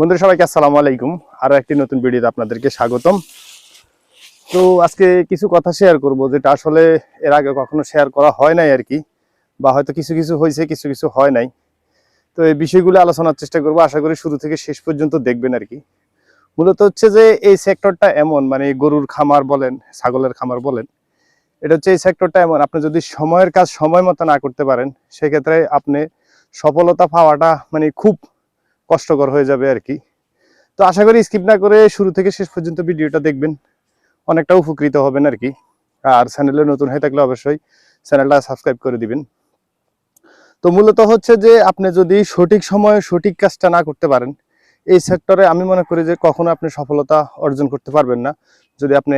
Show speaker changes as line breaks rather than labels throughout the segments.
বন্ধুরা, সবাইকে আসসালামু আলাইকুম। আরও একটি নতুন ভিডিওতে আপনাদেরকে স্বাগতম। তো আজকে কিছু কথা শেয়ার করব, যেটা আসলে এর আগে কখনো শেয়ার করা হয় নাই আর কি, বা হয়তো কিছু কিছু হয়েছে, কিছু কিছু হয় নাই। তো এই বিষয়গুলো আলোচনার চেষ্টা করব, আশা করি শুরু থেকে শেষ পর্যন্ত দেখবেন আর কি। মূলত হচ্ছে যে এই সেক্টরটা এমন মানে গরুর খামার বলেন, ছাগলের খামার বলেন, এটা হচ্ছে এই সেক্টরটা এমন, আপনি যদি সময়ের কাজ সময় মতো না করতে পারেন, সেক্ষেত্রে আপনি সফলতা পাওয়াটা মানে খুব কষ্টকর হয়ে যাবে আর কি। তো আশা করি স্কিপ না করে শুরু থেকে শেষ পর্যন্ত ভিডিওটা দেখবেন। অনেকটা উপকৃত হবেন আর কি। আর চ্যানেলে নতুন হয়ে থাকলে অবশ্যই চ্যানেলটা সাবস্ক্রাইব করে দিবেন। তো মূলত হচ্ছে যে আপনি যদি সঠিক সময়ে সঠিক কাজটা না করতে পারেন, এই সেক্টরে আমি মনে করি যে কখনো আপনি সফলতা অর্জন করতে পারবেন না, যদি আপনি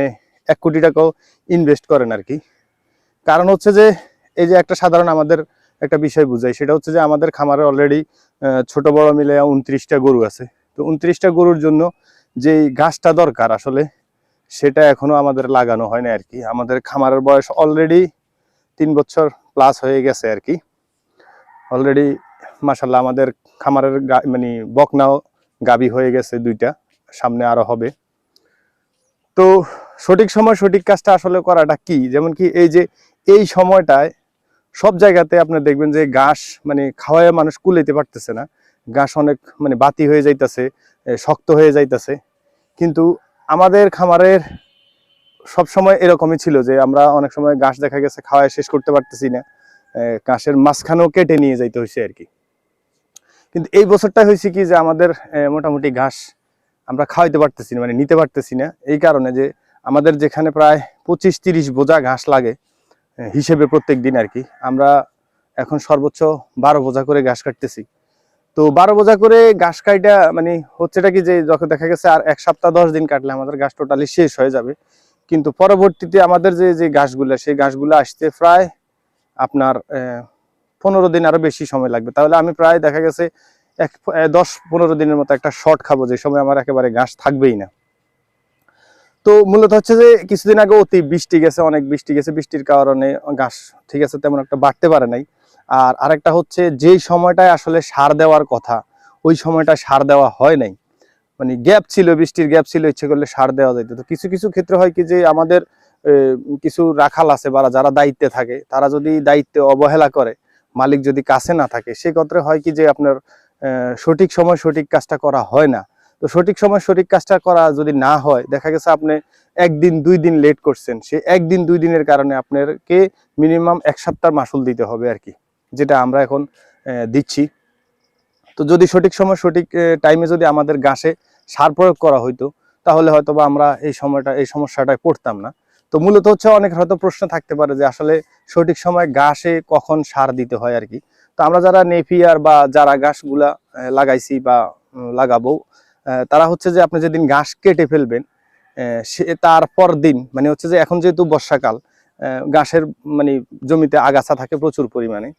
এক কোটি টাকাও ইনভেস্ট করেন আর কি। কারণ হচ্ছে যে এই যে একটা সাধারণ আমাদের একটা বিষয় বুঝাই, সেটা হচ্ছে যে আমাদের খামারে অলরেডি ছোট বড় মিলে উনত্রিশটা গরু আছে। তো উনত্রিশটা গরুর জন্য যেই ঘাসটা দরকার আসলে, সেটা এখনও আমাদের লাগানো হয় না আর কি আমাদের খামারের বয়স অলরেডি তিন বছর প্লাস হয়ে গেছে আর কি অলরেডি মাসাল্লাহ আমাদের খামারের মানে বকনাও গাবি হয়ে গেছে দুইটা, সামনে আরও হবে। তো সঠিক সময় সঠিক কাজটা আসলে করাটা কি? যেমন কি এই যে, এই সময়টায় সব জায়গাতে আপনি দেখবেন যে ঘাস মানে খাওয়ায় মানুষ কুলাইতে পারতেছে না। ঘাস অনেক মানে বাতি হয়ে যাইতেছে শক্ত হয়ে যাইতেছে। কিন্তু আমাদের খামারের সব সময় এরকমই ছিল যে আমরা অনেক সময় ঘাস দেখা গেছে, খাওয়ায় শেষ করতে পারতেছি না। ঘাসের মাঝখানেও কেটে নিয়ে যাইতে হয়েছে আর কি। কিন্তু এই বছরটা হয়েছে কি যে আমাদের মোটামুটি ঘাস আমরা খাওয়াইতে পারতেছি না মানে নিতে পারতেছি না। এই কারণে যে আমাদের যেখানে প্রায় পঁচিশ তিরিশ বোঝা ঘাস লাগে হিসেবে প্রত্যেক দিন আর কি। আমরা এখন সর্বোচ্চ বারো বোঝা করে ঘাস কাটতেছি। তো বারো বোঝা করে ঘাস কাইটা মানে হচ্ছেটা কি যে যখন দেখা গেছে আর এক সপ্তাহ দশ দিন কাটলে আমাদের ঘাস টোটালি শেষ হয়ে যাবে। কিন্তু পরবর্তীতে আমাদের যে যে ঘাসগুলো, সেই ঘাসগুলো আসতে প্রায় আপনার পনেরো দিন আরও বেশি সময় লাগবে। তাহলে আমি প্রায় দেখা গেছে এক দশ পনেরো দিনের মতো একটা শর্ট খাব যে সময় আমার একেবারে ঘাস থাকবেই না। তো মূলত হচ্ছে যে কিছুদিন আগে অতি বৃষ্টি গেছে, অনেক বৃষ্টি গেছে। বৃষ্টির কারণে ঘাস, ঠিক আছে, তেমন একটা বাড়তে পারে নাই। আর আরেকটা হচ্ছে যেই সময়টায় আসলে সার দেওয়ার কথা, ওই সময়টা সার দেওয়া হয় নাই। মানে গ্যাপ ছিল, বৃষ্টির গ্যাপ ছিল, ইচ্ছে করলে সার দেওয়া যেত তো কিছু কিছু ক্ষেত্রে হয় কি যে আমাদের কিছু রাখাল আছে বা যারা দায়িত্বে থাকে, তারা যদি দায়িত্বে অবহেলা করে, মালিক যদি কাছে না থাকে, সেক্ষেত্রে হয় কি যে আপনার সঠিক সময় সঠিক কাজটা করা হয় না। তো সঠিক সময় সঠিক কাজটা করা যদি না হয়, দেখা গেছে আপনি একদিন, দুই দিন লেট করছেন সে একদিন, দুই দিনের কারণে আপনাকে মিনিমাম এক সপ্তাহ মাসুল দিতে হবে আর কি, যেটা আমরা এখন দিচ্ছি। তো যদি সঠিক সময় সঠিক টাইমে যদি আমাদের গাছে সার প্রয়োগ করা হইতো, তাহলে হয়তো বা আমরা এই সময়টা, এই সমস্যাটায় পড়তাম না। তো মূলত হচ্ছে অনেক হয়তো প্রশ্ন থাকতে পারে যে আসলে সঠিক সময় গাছে কখন সার দিতে হয় আর কি। তো আমরা যারা নেপিয়ার বা যারা গাছগুলা লাগাইছি বা লাগাবো তারা হচ্ছে যে আপনি যেদিন ঘাস কেটে ফেলবেন সে তারপর দিন মানে হচ্ছে যে এখন যেহেতু বর্ষাকাল ঘাসের মানে জমিতে আগাছা থাকে প্রচুর পরিমাণে।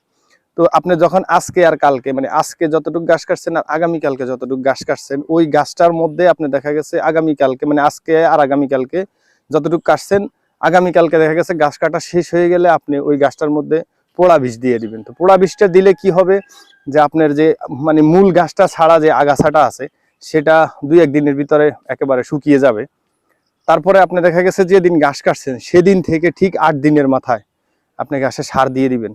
তো আপনি যখন আজকে আর কালকে মানে আজকে যতটুকু ঘাস কাটছেন আর আগামীকালকে যতটুকু ঘাস কাটছেন, ওই গাছটার মধ্যে আপনি দেখা গেছে আগামীকালকে মানে আজকে আর আগামীকালকে যতটুকু কাটছেন, আগামীকালকে দেখা গেছে গাছ কাটা শেষ হয়ে গেলে আপনি ওই গাছটার মধ্যে পোড়া বিষ দিয়ে দিবেন। তো পোড়া বিষটা দিলে কি হবে? যে আপনার যে মানে মূল গাছটা ছাড়া যে আগাছাটা আছে সেটা দুই একদিনের ভিতরে একেবারে শুকিয়ে যাবে। তারপরে আপনি দেখা গেছে যেদিন ঘাস কাটছেন, সেদিন থেকে ঠিক আট দিনের মাথায় আপনি ঘাসে সার দিয়ে দিবেন।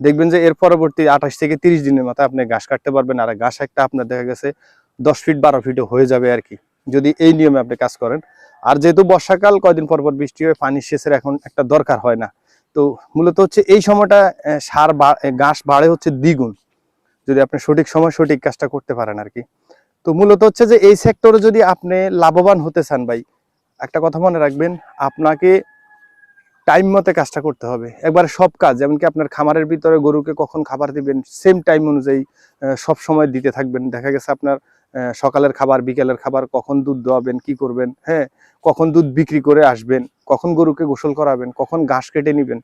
দেখবেন যে এর পরবর্তী আঠাশ থেকে তিরিশ দিনের মাথায় আপনি ঘাস কাটতে পারবেন আর ঘাস একটা আপনার দেখা গেছে দশ ফিট বারো ফিটও হয়ে যাবে আর কি যদি এই নিয়মে আপনি কাজ করেন। আর যেহেতু বর্ষাকাল, কয়দিন পর পর বৃষ্টি হয়ে, পানি সেচের এখন একটা দরকার হয় না। তো মূলত হচ্ছে এই সময়টা সার ঘাস বাড়ে হচ্ছে দ্বিগুণ, যদি আপনি সঠিক সময় সঠিক কাজটা করতে পারেন আর কি তো মূলত হচ্ছে যে এই সেক্টরে যদি আপনি লাভবান হতে চান ভাই, একটা কথা মনে রাখবেন, আপনাকে টাইম মতে কাজটা করতে হবে। একবার সব কাজ যেমন কি আপনার খামারের ভিতরে গরুকে কখন খাবার দিবেন সেম টাইম অনুযায়ী সব সময় দিতে থাকবেন। দেখা গেছে আপনার সকালের খাবার, বিকেলের খাবার, কখন দুধ দোয়াবেন, কি করবেন হ্যাঁ? কখন দুধ বিক্রি করে আসবেন, কখন গরুকে গোসল করাবেন, কখন ঘাস কেটে নিবেন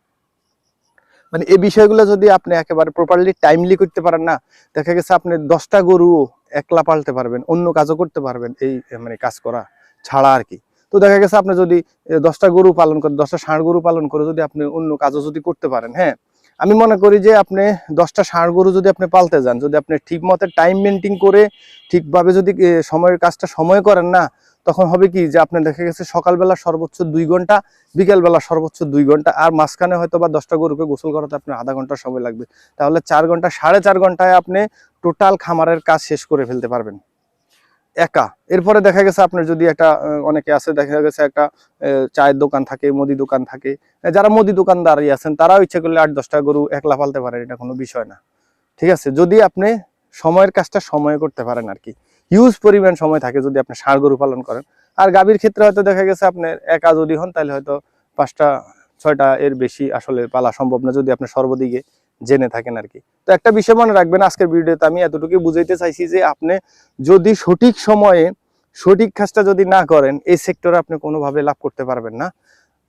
মানে এই বিষয়গুলো যদি আপনি একেবারে প্রপারলি টাইমলি করতে পারেন না, দেখা গেছে আপনি দশটা গরু একলা পালতে পারবেন, অন্য কাজও করতে পারবেন এই মানে কাজ করা ছাড়া আর কি। তো দেখা গেছে আপনি যদি দশটা গরু পালন করে, দশটা ষাঁড় গরু পালন করে যদি আপনি অন্য কাজও যদি করতে পারেন হ্যাঁ? আমি মনে করি যে আপনি দশটা ষাঁড় গরু যদি আপনি পালতে যান, যদি আপনি ঠিক মতো টাইম মেনটেন করে ঠিকভাবে যদি সময়ের কাজটা সময় করেন না তখন হবে কি যে আপনার দেখা গেছে সকালবেলা সর্বোচ্চ দুই ঘণ্টা, বিকেলবেলা সর্বোচ্চ দুই ঘণ্টা, আর মাঝখানে হয়তো বা দশটা গরুকে গোসল করাতে আপনার আধা ঘণ্টা সময় লাগবে। তাহলে চার ঘণ্টা, সাড়ে চার ঘন্টায় আপনি টোটাল খামারের কাজ শেষ করে ফেলতে পারবেন। একা। এরপরে দেখা গেছে আপনার যদি একটা অনেকে আছে, দেখা গেছে একটা চায়ের দোকান থাকে, মুদি দোকান থাকে। যারা মুদি দোকানদারই আছেন, তারাও ইচ্ছে করলে আট দশটা গরু একলা পালতে পারেন, এটা কোনো বিষয় না। ঠিক আছে? যদি আপনি সময়ের কাজটা সময়ে করতে পারেন আর কি। হিউজ পরিমাণ সময় থাকে যদি আপনি ষাঁড় গরু পালন করেন। আর গাভীর ক্ষেত্রে হয়তো দেখা গেছে আপনার একা যদি হন, তাহলে হয়তো পাঁচটা, ছয়টা এর বেশি আসলে পালা সম্ভব না যদি আপনি সর্বদিকে জেনে থাকেন আর কি। তো একটা বিষয় মনে রাখবেন, আজকের ভিডিওতে আমি এতটুকু বুঝাইতে চাইছি যে আপনি যদি সঠিক সময়ে সঠিক কাজটা যদি না করেন, এই সেক্টরে আপনি কোনোভাবে লাভ করতে পারবেন না।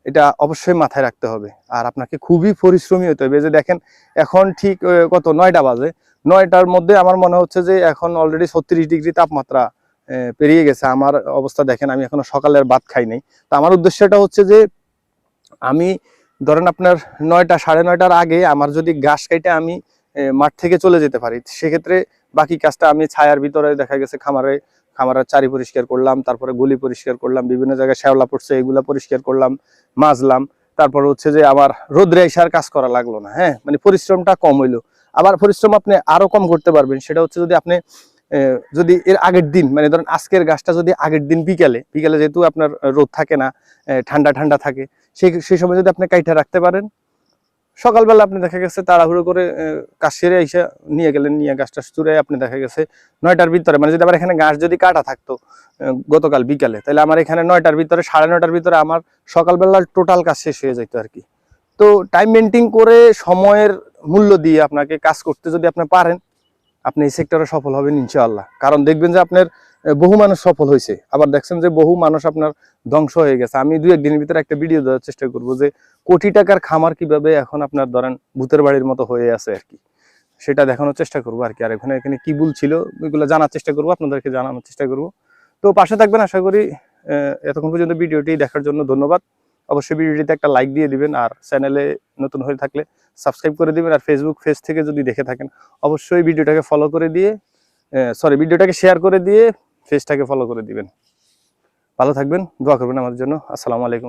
এটা অবশ্যই মাথায় রাখতে হবে। আর আপনাকে খুবই পরিশ্রমী হতে হবে। যে দেখেন, এখন ঠিক কত? নয়টা বাজে। নয়টার মধ্যে আমার মনে হচ্ছে যে এখন অলরেডি ছত্রিশ ডিগ্রি তাপমাত্রা পেরিয়ে গেছে। আমার অবস্থা দেখেন, আমি এখনও সকালের ভাত খাই নাই। তো আমার উদ্দেশ্যটা হচ্ছে যে, আমি ধরেন আপনার নয়টা, সাড়ে নয়টার আগে আমার যদি গাছ কাইটে আমি মাঠ থেকে চলে যেতে পারি, সেক্ষেত্রে বাকি কাজটা আমি ছায়ার ভিতরে দেখা গেছে খামারে খামারের চারি পরিষ্কার করলাম, তারপরে গুলি পরিষ্কার করলাম, বিভিন্ন জায়গায় শ্যাওলা পড়ছে, এগুলা পরিষ্কার করলাম, মাজলাম, তারপর হচ্ছে যে আমার রোদ্রে এসার কাজ করা লাগল না হ্যাঁ? মানে পরিশ্রমটা কম হইল। আবার পরিশ্রম আপনি আরও কম করতে পারবেন, সেটা হচ্ছে যদি আপনি যদি এর আগের দিন মানে ধরেন আজকের গাছটা যদি আগের দিন বিকেলে বিকেলে যেহেতু আপনার রোদ থাকে না ঠান্ডা ঠান্ডা থাকে, সেই সেই সময় যদি আপনি কাইটা রাখতে পারেন সকালবেলা আপনি দেখা গেছে তাড়াহুড়ো করে কাজ সেরে এসে নিয়ে গেলেন, নিয়ে গাছটা চুরে আপনি দেখা গেছে নয়টার ভিতরে মানে যদি আমার এখানে গাছ যদি কাটা থাকতো গতকাল বিকালে, তাহলে আমার এখানে নয়টার ভিতরে, সাড়ে নয়টার ভিতরে আমার সকালবেলা টোটাল কাজ শেষ হয়ে যেত আর কি তো টাইম মেনটেন করে সময়ের মূল্য দিয়ে আপনাকে কাজ করতে যদি আপনি পারেন আপনি এই সেক্টরে সফল হবেন ইনশাআল্লাহ। কারণ দেখবেন যে আপনার বহু মানুষ সফল হয়েছে আবার দেখছেন যে বহু মানুষ আপনার ধ্বংস হয়ে গেছে। আমি দুই একদিনের ভিতরে একটা ভিডিও দেওয়ার চেষ্টা করব যে, কোটি টাকার খামার কীভাবে এখন আপনার ধরেন ভূতের বাড়ির মতো হয়ে আছে আর কি। সেটা দেখানোর চেষ্টা করব আর কি। আর এখানে এখানে কি ভুল ছিল, ওইগুলো জানার চেষ্টা করব, আপনাদেরকে জানানোর চেষ্টা করব। তো পাশে থাকবেন আশা করি এতক্ষণ পর্যন্ত ভিডিওটি দেখার জন্য ধন্যবাদ। অবশ্যই ভিডিওটিতে একটা লাইক দিয়ে দিবেন আর চ্যানেলে নতুন হয়ে থাকলে সাবস্ক্রাইব করে দিবেন আর ফেসবুক পেজ থেকে যদি দেখে থাকেন, অবশ্যই ভিডিওটাকে ফলো করে দিয়ে সরি ভিডিওটাকে শেয়ার করে দিয়ে পেজটাকে ফলো করে দিবেন। ভালো থাকবেন, দোয়া করবেন আমার জন্য। আসসালামু আলাইকুম।